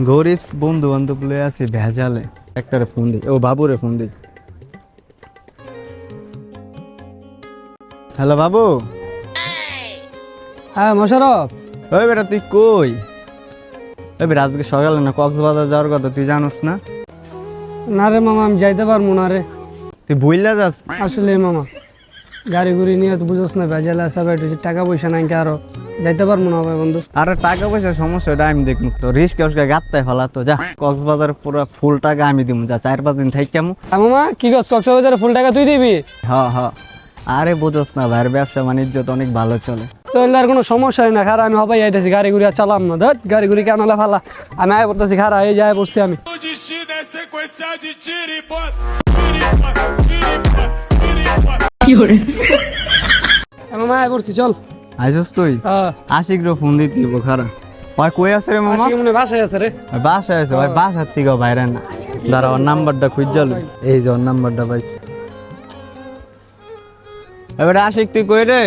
গরিব বন্ধু বান্ধব লয়ে আছে ভেজালে। একটারে ফোন দিই। ও বাবুরে ফোন দিই। হ্যালো বাবু। হ্যাঁ মোশারফ। ওই বেটা তুই কই? ওই বেটা আজকে সকালে না কক্সবাজার যাওয়ার কথা তুই জানোস না? না রে মামা আমি যাইতে পারব না রে। তুই ভুইলা যাস? আসলে মামা। গাড়ি গুড়ি নিয়ে তো বুঝোস না ভেজাল আসা বেটেছি টাকা পয়সা নাই কি আরও? যাইতে পারব না ভাই বন্ধু। আরে টাকা পয়সার সমস্যা ওটা আমি দেখুন তো। রিস্ক উস্কে গাত্তায় ফেলা তো যা। কক্সবাজার পুরো ফুল টাকা আমি দিব যা। চার পাঁচ দিন থাকি কেমন হ্যাঁ মামা কি গছ কক্সবাজারে ফুল টাকা তুই দিবি? হ হ। আরে বুঝোস না ভাইয়ের ব্যবসা বাণিজ্য তো অনেক ভালো চলে। তো এলে আর কোনো সমস্যাই না খারা আমি হবাই যাইতেছি গাড়ি গুড়ি আর চালাম না। ধর গাড়ি গুড়ি কেন ফালা। আমি আয় পড়তেছি খারা এই যায় পড়ছি আমি। এ মামা আয় পড়ছি চল। আইসস তুই? হ্যাঁ। আশিক রে ফোন দিতে দিব খারা। ভাই কই আছে রে মামা? আজকে মনে বাসায় আছে রে। বাসায় আছে ভাই বাসার থেকে বাইরে না। দাঁড়া ওর নাম্বারটা খুঁজল এই যে ওর নাম্বারটা পাইছি। এবারে আশিক তুই কই রে?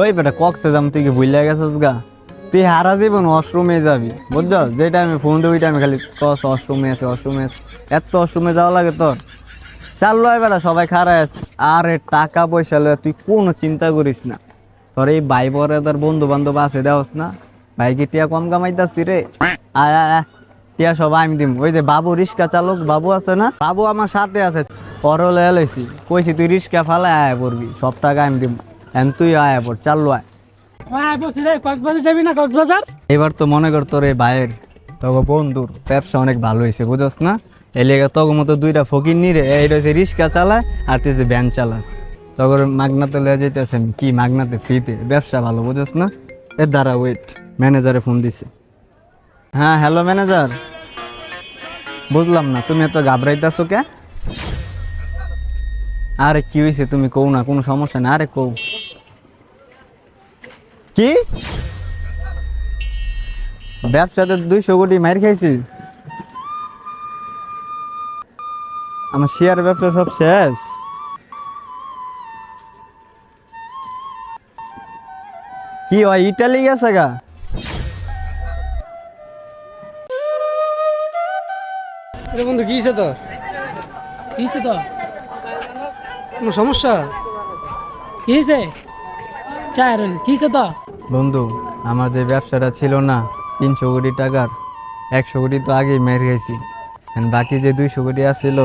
ওই বেটা কক্সে যাম তুই কি ভুলে গেছিস গা? তুই হারা জীবন অশ্রমে যাবি বুঝছ? যে টাইমে ফোন দিই ওই টাইমে খালি কস অশ্রমে আছে অশ্রমে আছে। এত অশ্রমে যাওয়া লাগে তোর। চাললো বেলা সবাই খারাপ আছে। আরে টাকা পয়সা লয়ে তুই কোনো চিন্তা করিস না। তোর এই ভাই বরে তোর বন্ধু বান্ধব আছে দেওস না। ভাই কি টিয়া কম কামাইতাছি রে। আয় আয় আয়। টিয়া সব আমি দিম। ওই যে বাবু রিক্সা চালক বাবু আছে না? বাবু আমার সাথে আছে। পরও লয়ে লইছি। কইছি তুই রিক্সা ফালে আয় পড়বি সব টাকা আমি দিম। এন তুই আয় পড় চালু না এবার তো মনে কর তোর এই ভাইয়ের তবে বন্ধুর ব্যবসা অনেক ভালো হয়েছে বুঝস না? এই লেগে তখন মতো দুইটা ফকির নিরে এইটা হচ্ছে রিক্সা চালায় আর তুই ভ্যান চালাস। তখন মাগনাতে লয়ে যেতেছে কি মাগনাতে ফ্রিতে? ব্যবসা ভালো বুঝস না? এর দ্বারা ওয়েট ম্যানেজারে ফোন দিছে। হ্যাঁ হ্যালো ম্যানেজার বুঝলাম না, তুমি এত ঘাবড়াইতেছো কে? আরে, কি হয়েছে তুমি কও না, কোনো সমস্যা না আরে কও। কি? ব্যবসাতে দুইশো কোটি মার খাইছি? আমার শেয়ার ব্যবসা সব শেষ। কি হয় ইটালি গেছে গা? বন্ধু কি হয়েছে তোর? কি হয়েছে তোর? কোনো সমস্যা? কি হয়েছে চায় কি হয়েছে তো বন্ধু আমার যে ব্যবসাটা ছিল না তিনশো কোটি টাকার একশো কোটি তো আগেই মেরে গেছি বাকি যে দুইশো কোটি আসছিল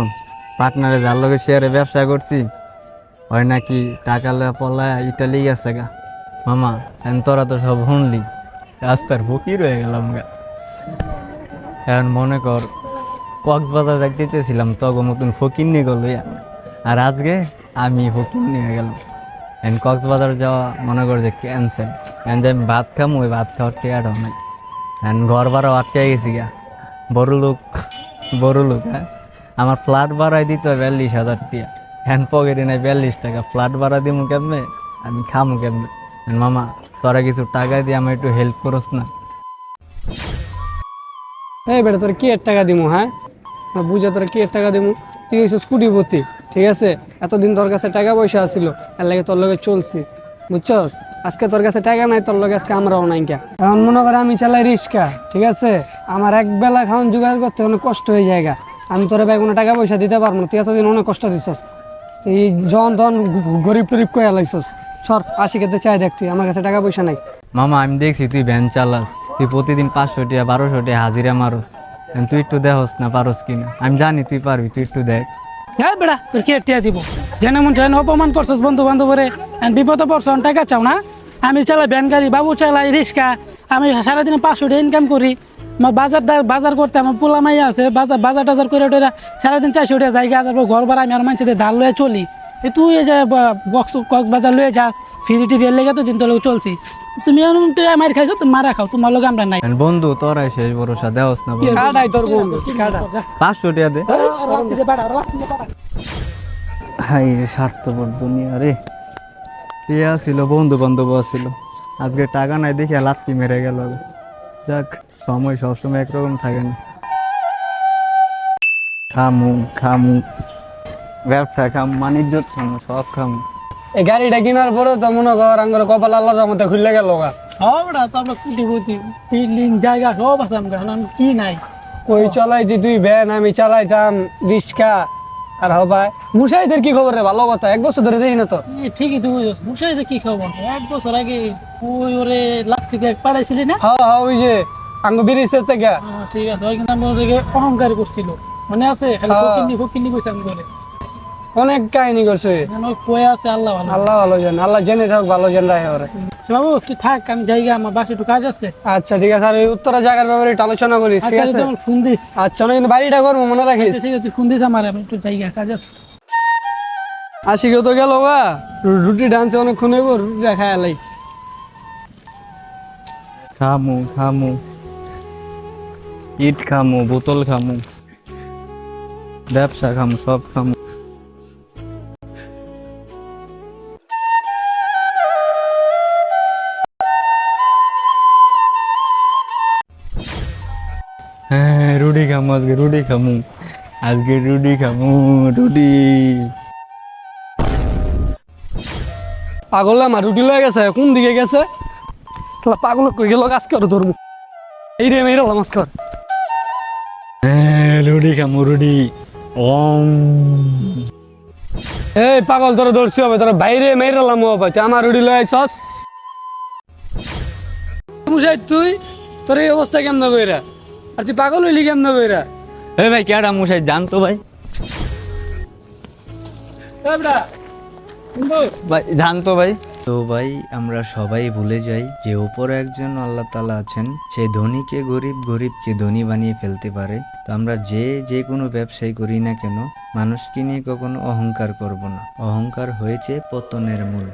পার্টনারে যার লগে শেয়ারে ব্যবসা করছি হয় নাকি টাকা লয়ে পলায় ইটালি গেছে গা। মামা, এখন তোরা তো সব শুনলি। রাস্তার ফকির হয়ে গেলাম গা। এখন মনে কর, কক্সবাজার যাইতে চেয়েছিলাম তখন মতন ফকির নিয়ে গেল আর আজকে আমি ফকির নিয়ে গেলাম। এন কক্সবাজার যাওয়া মনে কর যে ক্যান্সেল এন যে আমি ভাত খাম, ওই ভাত খাওয়ার টিয়াটাও নাই। এন ঘর ভাড়াও আটকে গেছি গা। বড় লোক বড় লোক হ্যাঁ? আমার ফ্ল্যাট ভাড়াই দিতে বিয়াল্লিশ হাজার টিয়া। হ্যান পকেটে নাই বিয়াল্লিশ টাকা। ফ্ল্যাট ভাড়া দিমু কেমনে? আমি খামু কেমনে? মামা, তোরা কিছু টাকা দিয়ে আমার একটু হেল্প করস না। এই বেটা, তোর কি এর টাকা দিমু হ্যাঁ? বুঝে তোর কি এর টাকা দিমু? তুই স্কুটি ভর্তি ঠিক আছে? এতদিন তোর কাছে টাকা পয়সা আছিল, এর লাগে তোর লগে চলছি, বুঝছস? আজকে তোর কাছে টাকা নাই, তোর লগে আজকে আমরাও নাই কা। এখন মনে করে আমি চালাই রিক্সা ঠিক আছে? আমার এক বেলা খাওয়ান জোগাড় করতে অনেক কষ্ট হয়ে যায়। আমি তোর ভাই কোনো টাকা পয়সা দিতে পারব না। তুই এতদিন অনেক কষ্ট দিছস। তুই জন তখন গ- গরিব টরিব কয়ে লাইছস। সর আশি খেতে চাই দেখ তুই আমার কাছে টাকা পয়সা নাই। মামা আমি দেখছি তুই ভ্যান চালাস। তুই প্রতিদিন পাঁচশো টিয়া বারোশো টিয়া হাজিরা মারস। তুই একটু দেখস না পারস কিনা। আমি জানি তুই পারবি তুই একটু দেখ। হ্যাঁ বেড়া তোর কে টিয়া দিব? জেনে মন যেন অপমান করছস বন্ধু বান্ধবরে বিপদে পড়ছ টাকা চাও না? আমি চালাই ভ্যান গাড়ি বাবু চালাই রিক্সা। আমি সারাদিন পাঁচশো টাকা ইনকাম করি। আমার বাজার দা- বাজার করতে আমার পোলা মাইয়া আছে বাজার বাজার টাজার করে টোরা সারাদিন চারশো টাকা জায়গা তারপর ঘর ভাড়া আমি আর মানুষদের ধার লয়ে চলি। এ তুই এই যে কক্সবাজার লয়ে যাস ফিরি টিরি লেগে তো দিন তোর চলছি। তুমি মার খাইছো তুমি মারা খাও তোমার লগে আমরা নাই। বন্ধু তোরাই শেষ ভরসা দেওস না কাটাই তোর বন্ধু? পাঁচশো টিয়া দে। হাই রে স্বার্থপর দুনিয়া রে। ইয়া ছিল বন্ধু বান্ধব ছিল আজকে টাকা নাই দেখে লাত্তি মেরে গেল যাক। সময় সবসময় একরকম থাকে না। খামু খামু। ব্যবসা খাম বাণিজ্য খামু সব খামু। এই গাড়িটা কেনার পরে তো মনে কর আঙ্গর কপাল আল্লাহর মধ্যে খুললে গেল গা। তো আমরা কুটিপতি বিল্ডিং জায়গা সব আছে আমার। কি নাই। চালাইতি তুই ভ্যান আমি চালাইতাম রিক্সা আর হবাই মুসাইদের কি খবর রে? ভালো কথা এক বছর ধরে দেখি না তো। এ, ঠিকই বুঝছিস মুসাইতে কি খবর? এক বছর আগে ওই ওরে লাখ থেকে পাঠাইছিলি না? হ্যাঁ হ্যাঁ ওই যে আঙ্গ বিরিজের থেকে হ্যাঁ, ঠিক আছে। ওই কিন্তু আমি ওদেরকে অহংকার করছিল। মনে আছে? খালি হ্যাঁ। ফকিন্নি ফকিন্নি কইছে আমি করে অনেক কাহিনী করছে। যেন কয়ে আছে আল্লাহ ভালো। আল্লাহ ভালো জান। আল্লাহ জেনে থাক ভালো জান রাখে ওরে। আচ্ছা, বাবু তুই থাক আমি জায়গা আমার বাসে একটু কাজ আছে। আচ্ছা ঠিক আছে। আর ওই উত্তরা জায়গার ব্যাপারে একটু আলোচনা করিস ঠিক আচ্ছা আছে? ফোন দিস। আচ্ছা না কিন্তু বাড়িটা করব মনে রাখিস? আচ্ছা, ঠিক আছে ফোন দিস আমার আমি একটু জায়গা কাজ আছে। আশি তো গেল রু- রুটি ডান্সে অনেকক্ষণ হইব রুটিটা খাই আলাই খামু খামু। ইট খামু, বোতল খামু, ব্যবসা খামু, সব খামু। হ্যাঁ রুটি খামু, আজকে রুটি খামু। আজকে রুটি খামু, রুটি। পাগল আমার, রুটি লয়ে গেছে, কোন দিকে গেছে? পাগল কই গেল কাজ করে ধরবো। এই রে মেয়েরা নমস্কার হ্যাঁ রুটি খামু রুটি ওম। এই পাগল তোরা ধরছি হবে তোরা বাইরে মেয়েরা লাম হবে আমার রুটি লয়ে আইছস? মুসাই তুই? তোর এই অবস্থা কেমন কইরা? আর তুই পাগল হইলি কেমন কইরা? এ ভাই কেডা মশাই জানতো ভাই। এই বেটা ভাই জানতো ভাই। তো ভাই, আমরা সবাই ভুলে যাই যে উপরে একজন আল্লাহ তালা আছেন, সেই ধনীকে গরিব, গরিবকে ধনী বানিয়ে ফেলতে পারে। তো আমরা যে যে কোনো ব্যবসায় করি না কেন, মানুষকে নিয়ে কখনো অহংকার করব না। অহংকার হয়েছে পতনের মূল।